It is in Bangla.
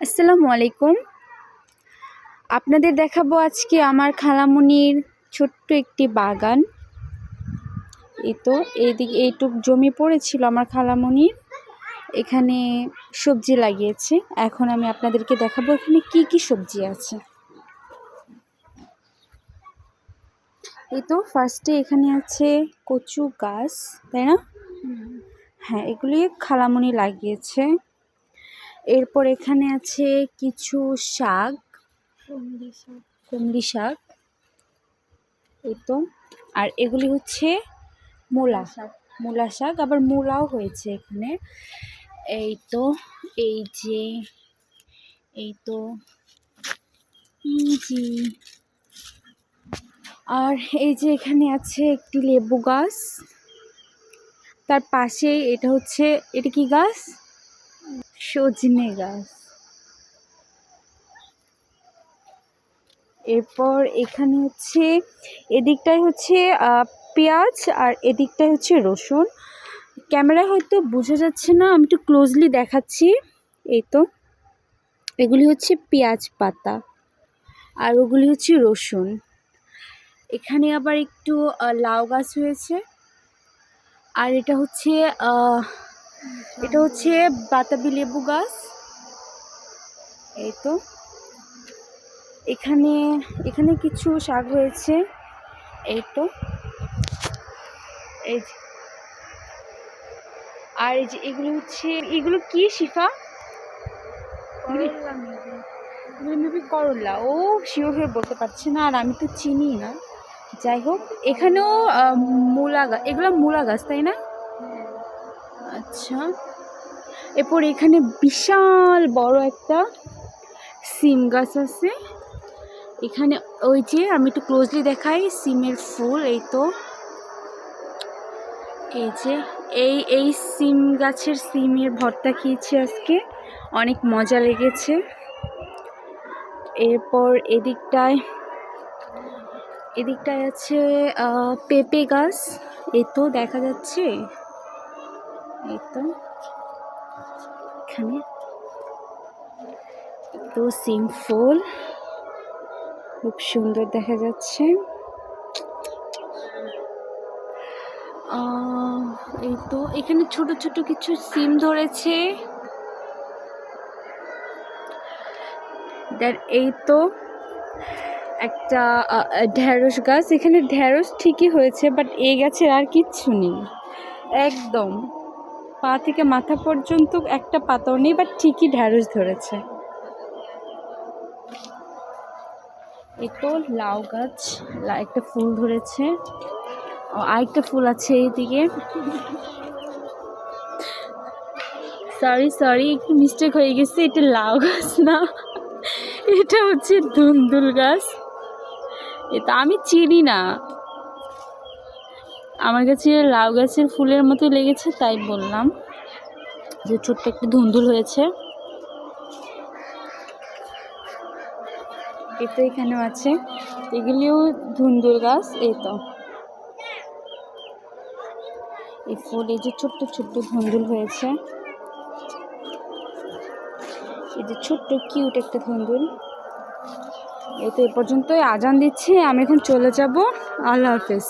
আসসালামু আলাইকুম। আপনাদের দেখাবো আজকে আমার খালামুনির ছোট্ট একটি বাগান। এই তো এইদিকে এইটুক জমি পড়েছিল আমার খালামুনির। এখানে সবজি লাগিয়েছে। এখন আমি আপনাদেরকে দেখাবো এখানে কি কি সবজি আছে। এই তো ফার্স্টে এখানে আছে কচু গাছ তাই না? হ্যাঁ এগুলি খালামুনি লাগিয়েছে। এরপর এখানে আছে কিছু শাক। কুমড়ি শাক। এই তো। আর এগুলি হচ্ছে মূলা। শাক। মূলা শাক আবার মূলাও হয়েছে এখানে। এই তো এই যে এই তো যে। আর এই যে এখানে আছে একটি লেবু গাছ। তার পাশে এটা হচ্ছে এটা কি গাছ? সজনে গাছ। এরপর এখানে হচ্ছে, এদিকটায় হচ্ছে পেঁয়াজ আর এদিকটায় হচ্ছে রসুন। ক্যামেরায় হয়তো বোঝা যাচ্ছে না, আমি একটু ক্লোজলি দেখাচ্ছি। এই তো, এগুলি হচ্ছে পেঁয়াজ পাতা আর ওগুলি হচ্ছে রসুন। এখানে আবার একটু লাউ গাছ হয়েছে আর এটা হচ্ছে এটা হচ্ছে বাতাবি লেবু গাছ। এই তো। এখানে এখানে কিছু শাক হয়েছে এই তো। এই যে। আর এই যে এগুলো হচ্ছে এগুলো কি শিফা? এগুলো মেবি। করলা। ও শিওর হয়ে বলতে পারছে না আর আমি তো চিনি না। যাই হোক এখানেও মূলা গাছ এগুলো মূলা গাছ তাই না? আচ্ছা। এরপর এখানে বিশাল বড় একটা সিম গাছ আছে। এখানে ওই যে আমি একটু ক্লোজলি দেখাই সিমের ফুল, এই তো। এই যে, এই এই সিম গাছের সিমের ভর্তা খেয়েছি আজকে। অনেক মজা লেগেছে। এরপর এদিকটায় এদিকটায় আছে পেঁপে গাছ। এই তো দেখা যাচ্ছে। তো। এখানে তো সিম ফুল। খুব সুন্দর দেখা যাচ্ছে। এই তো এখানে ছোট ছোট কিছু সিম ধরেছে। এই তো একটা আহ, ঢ্যাঁড়স গাছ। এখানে ঢ্যাঁড়স ঠিকই হয়েছে বাট এই গাছের আর কিচ্ছু নেই। একদম। পা থেকে মাথা পর্যন্ত একটা পাতাও নেই বাট ঠিকই ঢ্যাঁড়স ধরেছে। এই তো লাউ গাছ একটা ফুল ধরেছে। আরেকটা ফুল আছে এইদিকে। সরি সরি একটু মিস্টেক হয়ে গেছে, এটা লাউ গাছ না। এটা হচ্ছে ধুন্দুল গাছ। এটা আমি চিনি না। আমার কাছে লাউ গাছের ফুলের মতো লেগেছে, তাই বললাম যে ছোট্ট একটা ধুন্দুল হয়েছে। এই তো এখানেও আছে। এগুলিও ধুন্দুল গাছ, এই তো। এই ফুল, এই যে ছোট্ট ছোট্ট ধুন্দুল হয়েছে। এই যে ছোট্ট কিউট একটা ধুন্দুল। এই তো এ পর্যন্তই আজান দিচ্ছে, আমি এখন চলে যাব। আল্লাহ হাফেজ।